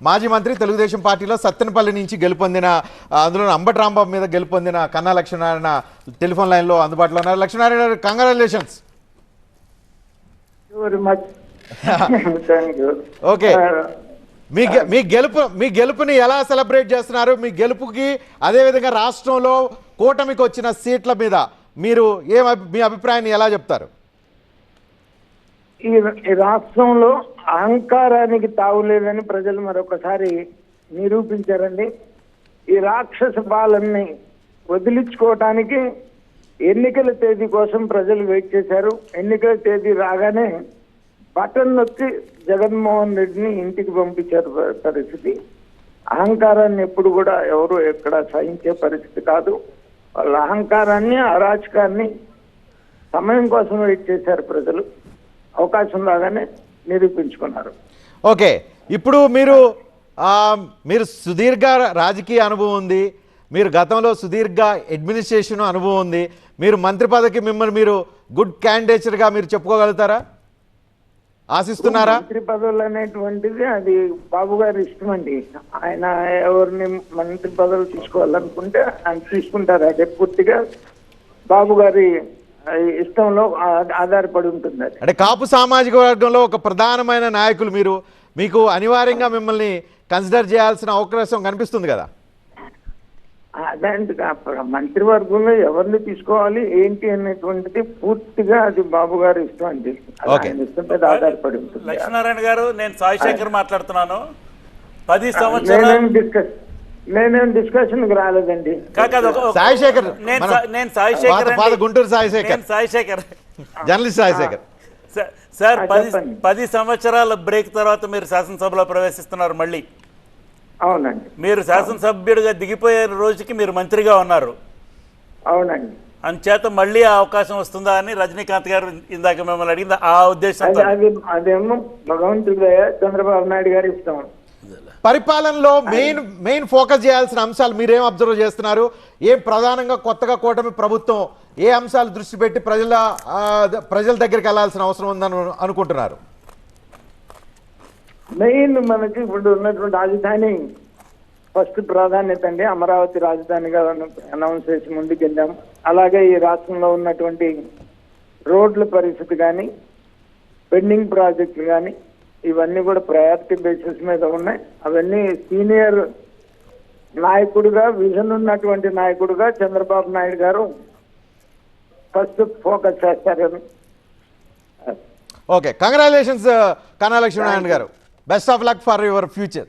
మాజీ మంత్రి తెలుగుదేశం పార్టీలో సత్తెనపల్లి నుంచి గెలుపొందిన అందులో అంబటి రాంబాబు మీద గెలుపొందిన కన్నా లక్ష్మీనారాయణ టెలిఫోన్ లైన్లో అందుబాటులో ఉన్నారు. లక్ష్మీనారాయణ గారు కంగ్రాచులేషన్స్ ఓకే మీ గె- మీ గెలుపు మీ గెలుపుని ఎలా సెలబ్రేట్ చేస్తున్నారు? మీ గెలుపుకి అదేవిధంగా రాష్ట్రంలో కూటమికి వచ్చిన సీట్ల మీద మీరు ఏం మీ అభిప్రాయాన్ని ఎలా చెప్తారు? ఈ ఈ రాష్ట్రంలో అహంకారానికి తావులేదని ప్రజలు మరొకసారి నిరూపించారండి. ఈ రాక్షస పాలనని వదిలించుకోవటానికి ఎన్నికల తేదీ కోసం ప్రజలు వెయిట్ చేశారు. ఎన్నికల తేదీ రాగానే బటన్ నొక్కి జగన్మోహన్ రెడ్డిని ఇంటికి పంపించారు పరిస్థితి. అహంకారాన్ని ఎప్పుడు కూడా ఎవరు ఎక్కడ సహించే పరిస్థితి కాదు. వాళ్ళ అహంకారాన్ని అరాచకాన్ని సమయం కోసం వెయిట్ చేశారు ప్రజలు. అవకాశం రాగానే నిరూపించుకున్నారు. ఓకే ఇప్పుడు మీరు ఆ, మీరు సుదీర్ఘ రాజకీయ అనుభవం ఉంది మీరు గతంలో సుదీర్ఘ అడ్మినిస్ట్రేషన్ అనుభవం ఉంది మీరు మంత్రి పదవికి మిమ్మల్ని మీరు గుడ్ క్యాండిడేట్గా మీరు చెప్పుకోగలుగుతారా? ఆశిస్తున్నారా? మంత్రి పదవులు అనేటువంటిది అది బాబు గారి ఇష్టం అండి. ఆయన ఎవరిని మంత్రి పదవులు తీసుకోవాలనుకుంటే ఆయన తీసుకుంటారు. అదే పూర్తిగా బాబు గారి ఇష్టంలో ఆధారపడి ఉంటుంది అంటే కాపు సామాజిక వర్గంలో ఒక ప్రధానమైన నాయకులు మీరు మీకు అనివార్యంగా మిమ్మల్ని కన్సిడర్ చేయాల్సిన అవకాశం కనిపిస్తుంది కదా? అదంటే మంత్రివర్గంలో ఎవరిని తీసుకోవాలి ఏంటి అనేటువంటిది పూర్తిగా అది బాబు గారి ఇష్టం. ఆయన ఇష్టం మీద ఆధారపడి ఉంటుంది. లక్ష్మీనారాయణ గారు నేను సాయి శంకర్ మాట్లాడుతున్నాను. పది సంవత్సరాలు నేనేం డిస్కషన్ రాలేదండి. సాయి శేఖర్ సాయి శేఖర్. గుంటూరు సాయి శేఖర్ నేను సాయి శేఖర్ జర్నలిస్ట్ సాయి శేఖర్ స- సార్ పది. పది సంవత్సరాల బ్రేక్ తర్వాత మీరు శాసనసభలో ప్రవేశిస్తున్నారు మళ్ళీ. అవునండి. మీరు శాసనసభ్యుడిగా దిగిపోయే రోజుకి మీరు మంత్రిగా ఉన్నారు. అవునండి. అంచేత మళ్ళీ ఆ అవకాశం వస్తుందా అని రజనీకాంత్ గారు ఇందాక మిమ్మల్ని అడిగింది. ఆ అది అదేమో భగవంతుడి చంద్రబాబు నాయుడు గారి ఇష్టం. పరిపాలనలో మెయిన్ మెయిన్ ఫోకస్ చేయాల్సిన అంశాలు మీరేం అబ్జర్వ్ చేస్తున్నారు? ఏం ప్రధానంగా కొత్తగా కూటమి ప్రభుత్వం ఏ అంశాలు దృష్టి పెట్టి ప్రజల ప్రజల దగ్గరికి వెళ్ళాల్సిన అవసరం ఉందని అనుకుంటున్నారు? మెయిన్ మనకి ఇప్పుడు ఉన్నటువంటి రాజధాని ఫస్ట్ ప్రాధాన్యత అండి. అమరావతి రాజధానిగా అనౌన్స్ చేసి ముందుకెళ్ళాం. అలాగే ఈ రాష్ట్రంలో ఉన్నటువంటి రోడ్ల పరిస్థితి కానీ పెండింగ్ ప్రాజెక్టులు కానీ ఇవన్నీ కూడా ప్రయారిటీ బేసిస్ మీద ఉన్నాయి. అవన్నీ సీనియర్ నాయకుడిగా విజన్ ఉన్నటువంటి నాయకుడిగా చంద్రబాబు నాయుడు గారు ఫస్ట్ ఫోకస్ చేస్తారని okay. Congratulations Kanna Lakshminarayana garu. Best of luck for your future